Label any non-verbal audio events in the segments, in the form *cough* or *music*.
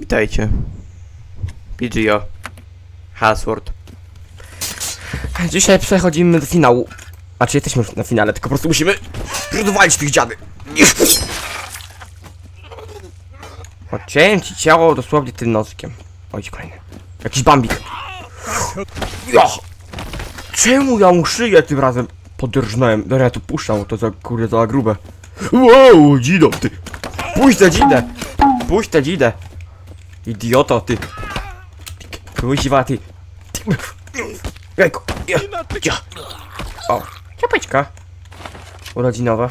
Witajcie. PGO. Hasword. Dzisiaj przechodzimy do finału. Znaczy jesteśmy już na finale, tylko po prostu musimy rozwalić tych dziady. Odciąłem ci ciało dosłownie tym noskiem. Oj, kolejny. Jakiś bambik. Ja! Czemu ja mu szyję tym razem podrżnąłem? Dobra, ja tu puszczam, to za kurde za grube. Wow, dzidą ty! Puść tę dzidę! Puść tę dzidę! Idioto ty! Kuźwa ty! Jejku! Ja! O! Ciapeczka! Urodzinowa.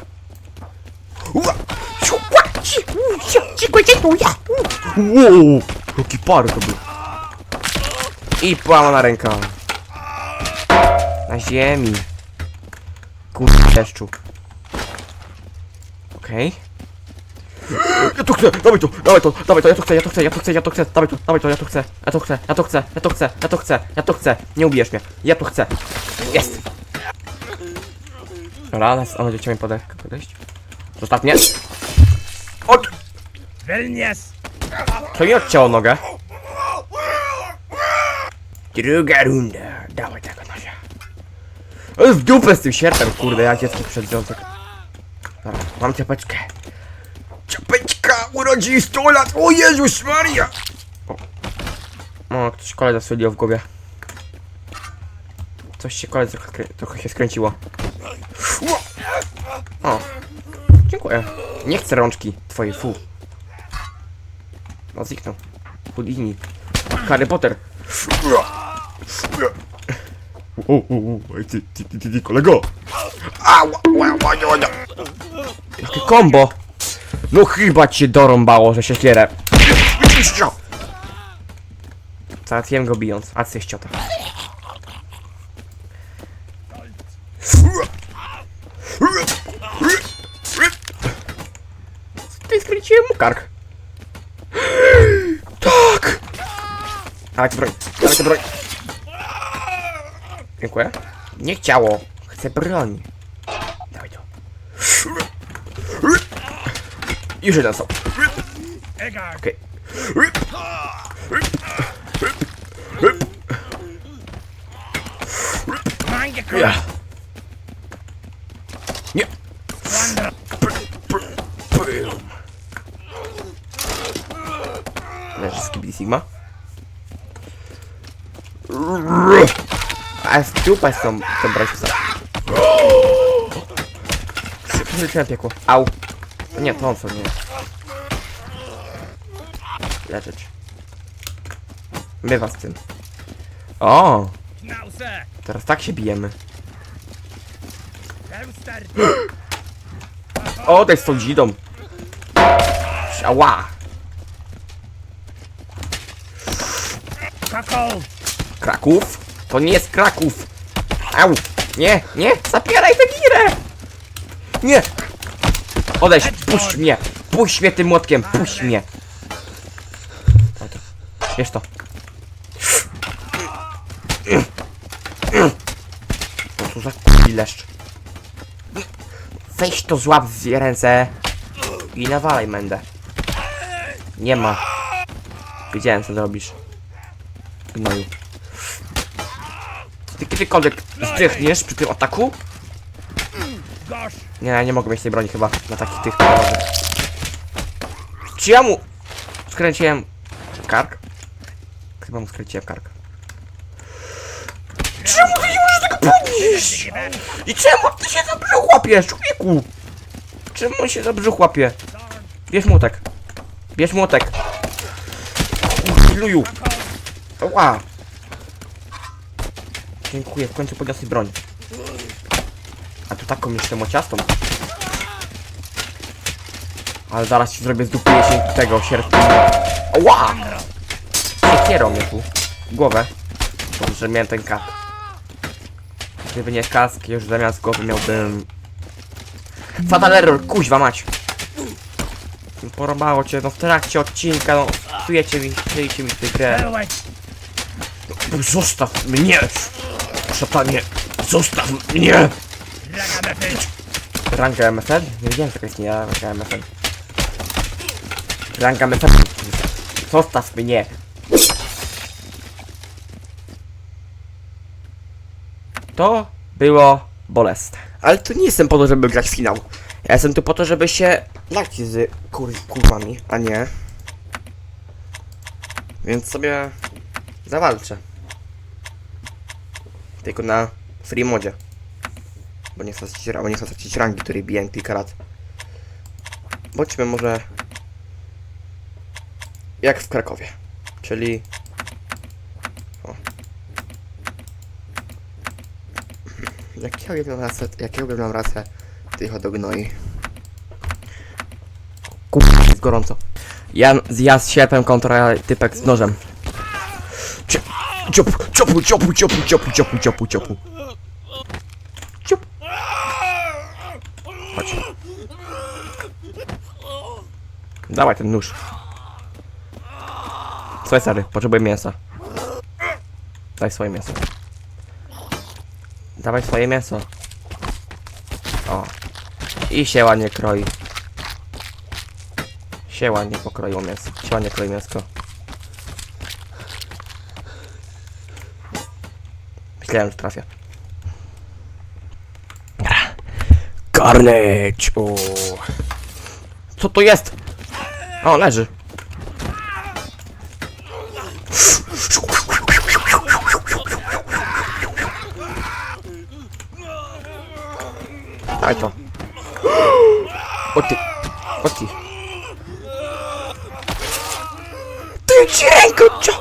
Ua! Wow! Jaki par to był! I połamana ręka. Na ziemi. Kurde deszczu. Okej. Ja to chcę, dawaj to, dawaj to, dawaj to, ja to chcę, ja to chcę, ja to chcę, ja to chcę, dawaj to, dawaj to, ja to chcę, ja to chcę, ja to chcę, ja to chcę, ja to chcę, ja to chcę, nie ubijesz mnie, ja to chcę. Jest! Dobra, nas, on będzie mi podejść, podejść. Zostaw mnie. Od... Wellness! To mi odcięło nogę. Druga runda. Dawaj tego nosia. Ale w dupę z tym sierpem, kurde, jak dziecko przedrząsek. Dobra, mam ciapeczkę. 100 lat! O Jezus Maria! O, ktoś koledze strzelił w głowie. Coś się koledze trochę, trochę się skręciło. Ło! O, dziękuję. Nie chcę rączki twojej, fu. No zniknął. Houdini. Harry Potter. O, o, o, ty, ty, ty, ty, kolego! Ała, ała, ała, ała. Jakie kombo! No chyba cię dorąbało, że się kierę. Załatwiłem go bijąc. A ty ściota. Ty skręciłem mu kark. Tak! Dawaj tę broń, dawaj tę broń. Dziękuję. Nie chciało. Chcę broń. Dawaj to. Już jeden są. Okej. Mange Ja. Nie. Leży Skibidi Sigma. A w dupę z tą, tą brajfusem. Przyleciałem piekło. Au. Nie, to on co nie. Leczyć. Bywa z tym. O, teraz tak się bijemy. *gasps* O, tej z tą dzidą. Ała. Kraków? To nie jest Kraków! Au! Nie, nie! Zapieraj tę girę! Nie! Odejdź! Puść mnie! Puść mnie tym młotkiem! Puść mnie! Wiesz to. Co tu za leszcz? Weź to złap w ręce i nawalaj mędę. Nie ma. Wiedziałem co zrobisz. Gnoju. Ty kiedykolwiek zdechniesz przy tym ataku? Nie, nie mogę mieć tej broni chyba na takich tych poważnych. Czy ja mu skręciłem kark? Chyba mu skręciłem kark. Czemu ty nie możesz tego podnieść? I czemu ty się za brzuch łapiesz, człowieku? Czemu on się za brzuch łapie? Bierz młotek. Bierz młotek. Luju. Ła. Dziękuję, w końcu podniosłeś broń. A tu taką jeszcze mociastą. Ale zaraz ci zrobię z dupy jesień tego sierpnia. Ła! Siekierą mnie tu. Głowę. Dobrze, miałem ten kask. Gdyby nie kask, już zamiast głowy miałbym... Fatal error, kuźwa mać! Porobało cię, no w trakcie odcinka, no psujecie mi, psujecie mi tę grę. Zostaw mnie! Szatanie! Zostaw mnie! Ranga MFL? Nie wiedziałem, że taka istnieje ranga MFL. Ranga MFL. Zostaw mnie! To było bolesne. Ale tu nie jestem po to, żeby grać w finał. Ja jestem tu po to, żeby się lać z kur kurwami, a nie. Więc sobie zawalczę. Tylko na free modzie. Bo nie chcę stracić, ra- bo nie chcę stracić rangi, której biję kilka lat. Bądźmy może jak w Krakowie. Czyli o. Jak ja rasę, jak ja rasę tych odognoi. Kurwa, jest gorąco. Ja, ja z sierpem kontra typek z nożem. Cio- Ciopu, ciopu, ciopu, ciopu, ciopu, ciopu, ciopu, ciopu. Ciup. Chodź. Dawaj ten nóż. Słuchaj stary, potrzebuję mięsa. Daj swoje mięso. Dawaj swoje mięso. O. I się ładnie kroi. Się ładnie pokroiło mięso. Się ładnie kroi mięsko. Myślałem, że trafię. Dobra. Carnage! O. Co to jest? O, leży. Daj to. *gasps* O ty. O ty. Ty dźwięku, cio...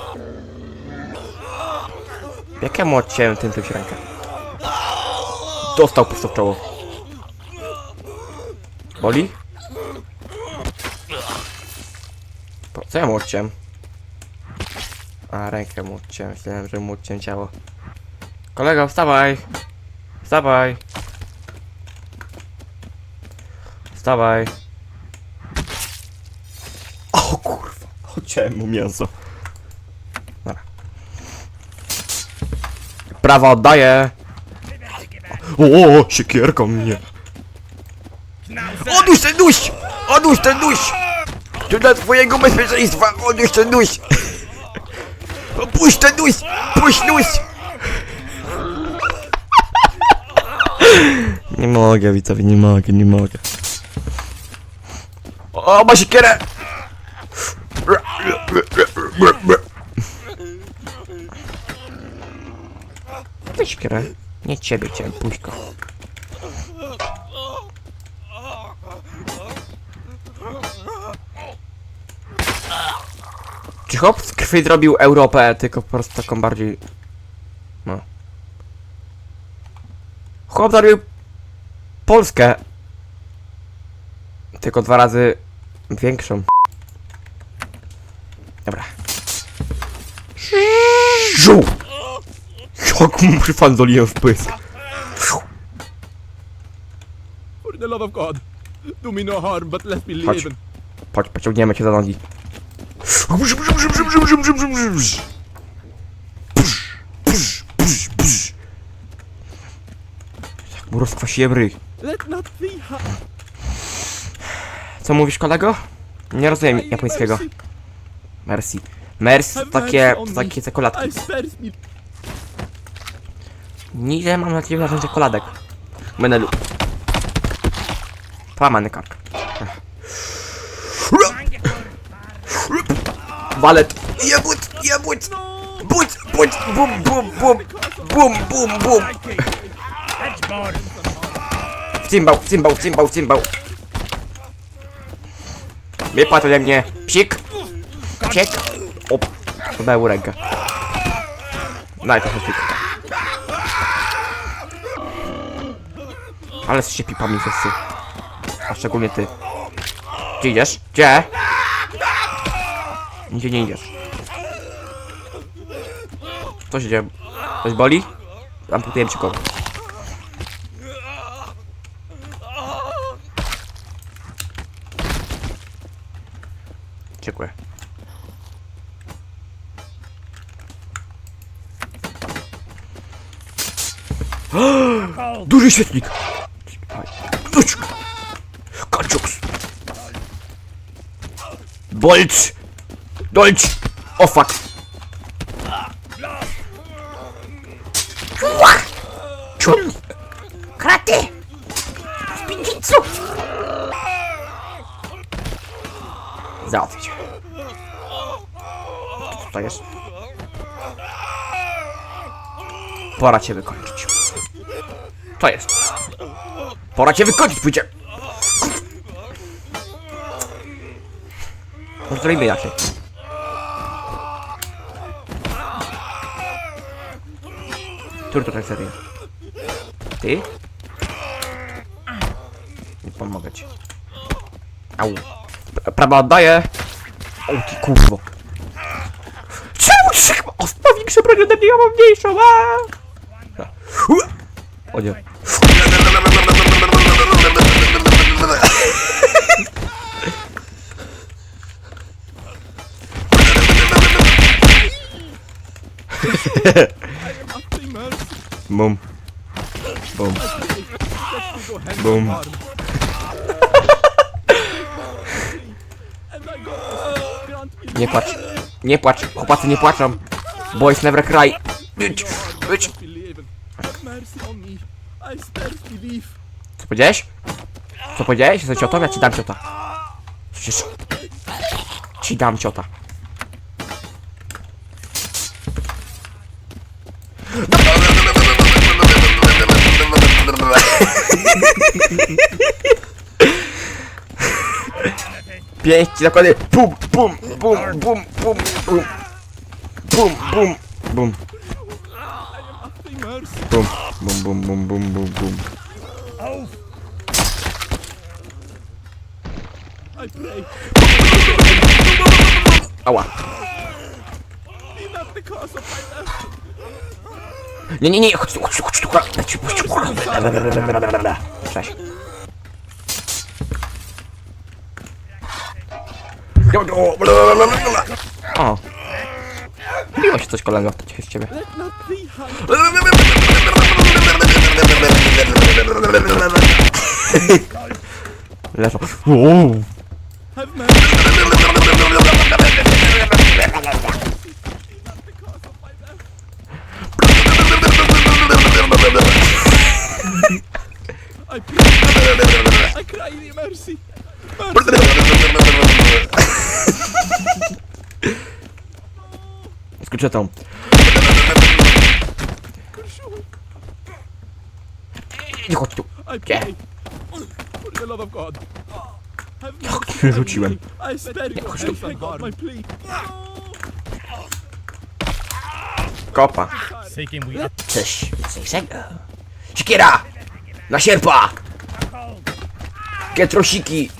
Jak ja mu odciąłem tym czymś rękę? Dostał prosto w czoło. Boli? Po, co ja mu odciąłem? A, rękę mu odciąłem. Myślałem, że mu odciąłem ciało. Kolego, wstawaj! Wstawaj! Wstawaj! O kurwa! Odciąłem mu mięso. Dobra. Prawa oddaję! O, siekierką mnie! Odłóż ten nóż! Odłóż ten nóż! To dla twojego bezpieczeństwa! Odłóż ten nóż! Puść ten nóż! Puść nóż! Nie mogę, widzowie, nie mogę, nie mogę. O, ma siekierę! Weź siekierę. Nie ciebie chciałem, puść go. Czy chłop z krwi zrobił Europę, tylko po prostu taką bardziej... No. Chłop zrobił Polskę. Tylko dwa razy większą. Dobra. Żu! Jak mu przyfanzoliłem w pysk. For the love of God, do me no harm, but let me Chodź. live. Chodź, pociągniemy cię za nogi. Jak mu rozkwasiłem ryj. Co mówisz, kolego? Nie rozumiem japońskiego. Merci. Merci to takie, to takie czekoladki. Nie mam nadzieję na czekoladek. Menelu. Połamany kark. Walet. Jebut, jebut. But, but, bum, bum, bum. Bum, bum, bum. Hedgeboard! Cymbał, cymbał, cymbał, cymbał. Wypadł ode mnie. Psik. Psik. O, podał rękę. Daj trochę psik. Ale z się pipami wszyscy. A szczególnie ty. Gdzie idziesz? Gdzie? Nigdzie nie idziesz. Co się dzieje? Coś boli? Amputuję ci kogo. Dziękuję. *gasps* Duży świetlik! Duć! Kaczuks! Bolc! Dojdź! O fuck! Ciu! Kraty! W piwnicu! Załatwię cię. Co to jest? Pora cię wykończyć. To jest. Pora cię wykończyć, pójdzie. Może zrobimy to tak serio? Ty? Nie pomogę ci. Au. Prawa oddaję. O ty kurwo. Czemu trzech O, ma większe broń ode mnie, ja mam mniejszą, a! O nie. Nothing *laughs* mercy. Bum. Bum. Go hand Boom. arm. and I got this. Grant me Nie płacz. Nie płacz. Chłopacy nie płaczą. Boys never cry. Still believe. Co powiedziałeś? Co powiedziałeś? Jesteś ciotą? Ja ci dam ciota. Przecież... Ci dam ciota. Pięści zakłady. Bum, bum, bum, bum, bum, bum. Bum, bum, bum, Nothing mercy. bum, bum, bum, bum, bum, bum, bum. Auf! Nie, nie, nie, chodź tu, chodź tu, chodź tu, chodź tu, chodź tu. Cześć. O. Miło się coś kolego, z ciebie. *laughs* Leżą. Uuu. Skoczę tą. Nie chodź tu. Have Jak cię rzuciłem. You. chodź tu. Kopa. Cześć. Więcej Siekiera! Na sierpa! Kietrosiki!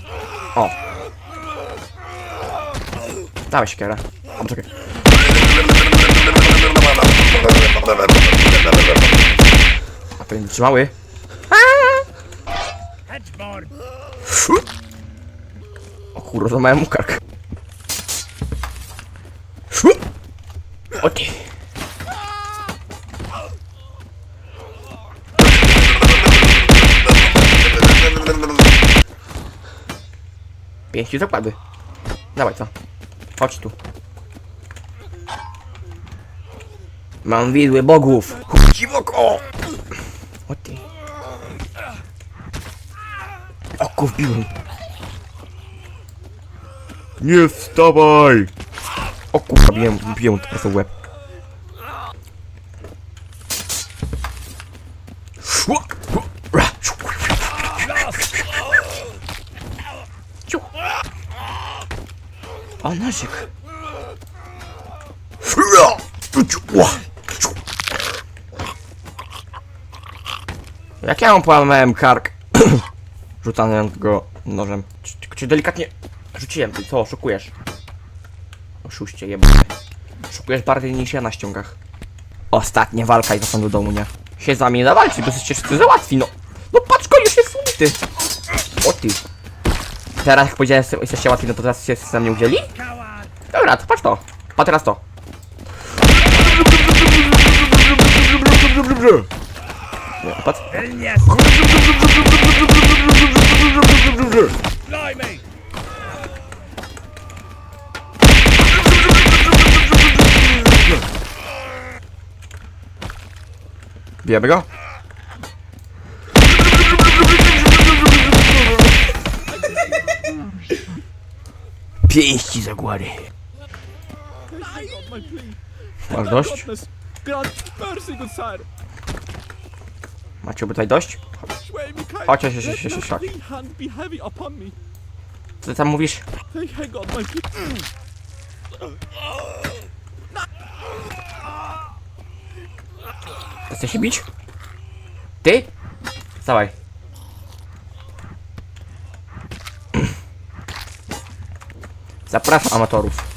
O. Dawaj siekiera. O, czekaj. A ten trzymały? O kurwa, złamałem mu kark. O ty. Pięści zakłady. Dawaj co? Chodź tu. Mam widły bogów. Chodź w oko! O ty. Oko wbiłem. Nie wstawaj! O kurwa, biję mu teraz łeb. Jak ja mu połamałem kark, *coughs* rzucałem go nożem. Czy, delikatnie rzuciłem, ty co, oszukujesz? Oszuście jebane. Oszukujesz bardziej niż ja na ściągach. Ostatnia walka i wracam do domu, nie? Się z nami nie zawalczy, bo jesteście wszyscy załatwi, no. No patrz, już jest ubity. O ty. Teraz jak powiedziałem, że jesteście łatwi, no to teraz się ze mnie udzieli? Dobra, to patrz to. Patrz teraz to. Nie, patrz. Bijemy go? Pięści zagłady. Masz dość? God, mercy, good sir. Macie tutaj dość? Chodź, chodź, chodź, chodź, chodź. Co ty tam mówisz? Plea. Chcesz się bić? Ty? Dawaj. *clears throat* Zapraszam amatorów.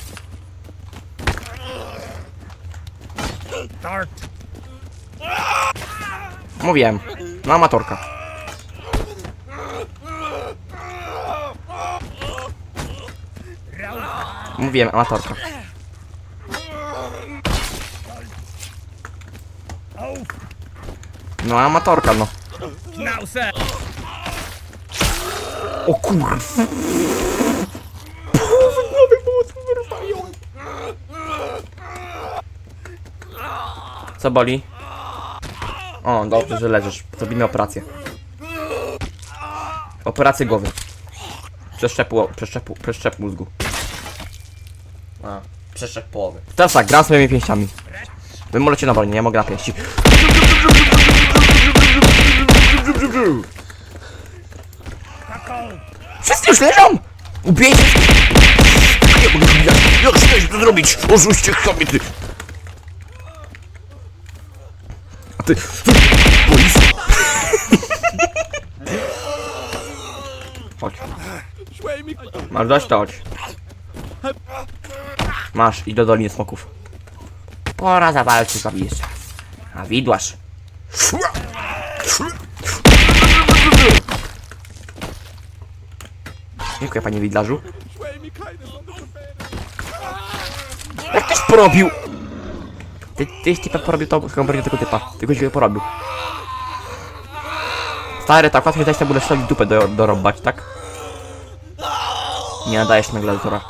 Mówiłem. No amatorka. Mówiłem, amatorka. No amatorka, no. O kurwa. Co boli? O, dobrze, że leżysz. Zrobimy operację. Operację głowy. Przeszczepu, przeszczepu, przeszczep mózgu. A, przeszczep połowy. Teraz tak, gram swoimi pięściami. Wy możecie na wojnie, ja mogę na pięści. Wszyscy już leżą! Ubijcie się! Nie mogę! Jak śmiesz to zrobić? Oszuście kobiety! A ty... Chodź. Masz to chodź. Masz, idź do Doliny Smoków. Pora zawalczyć z jeszcze. A widłasz. Dziękuję panie widlarzu. Jak tyś porobił? Ty, tyś typa porobił chyba bardziej tego typa. Tylko się porobił. Stary, tak łatwiej dać temu leszczowi dupę do, tak? Nie nadajesz na gladiatora.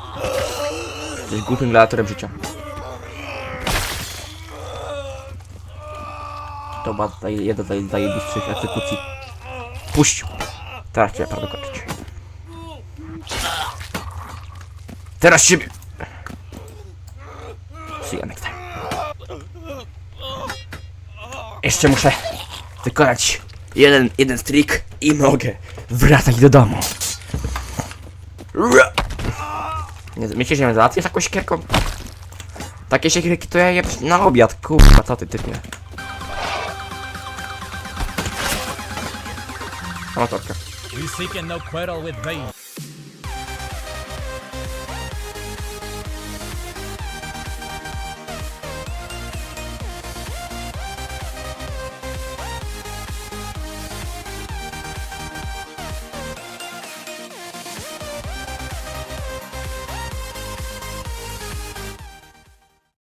Jesteś głupim gladiatorem życia. To była jedna z zaj- zajebistszych egzekucji. Puść! Teraz cię prawo kończyć. Teraz siebie! Jeszcze muszę wykonać jeden, jeden strik i mogę wracać do domu. Nie, myślicie, że mnie załatwię taką siekierką? Takie siekierki to ja je na obiad, kurwa, co ty? Amatorka. We seek no quarrel with.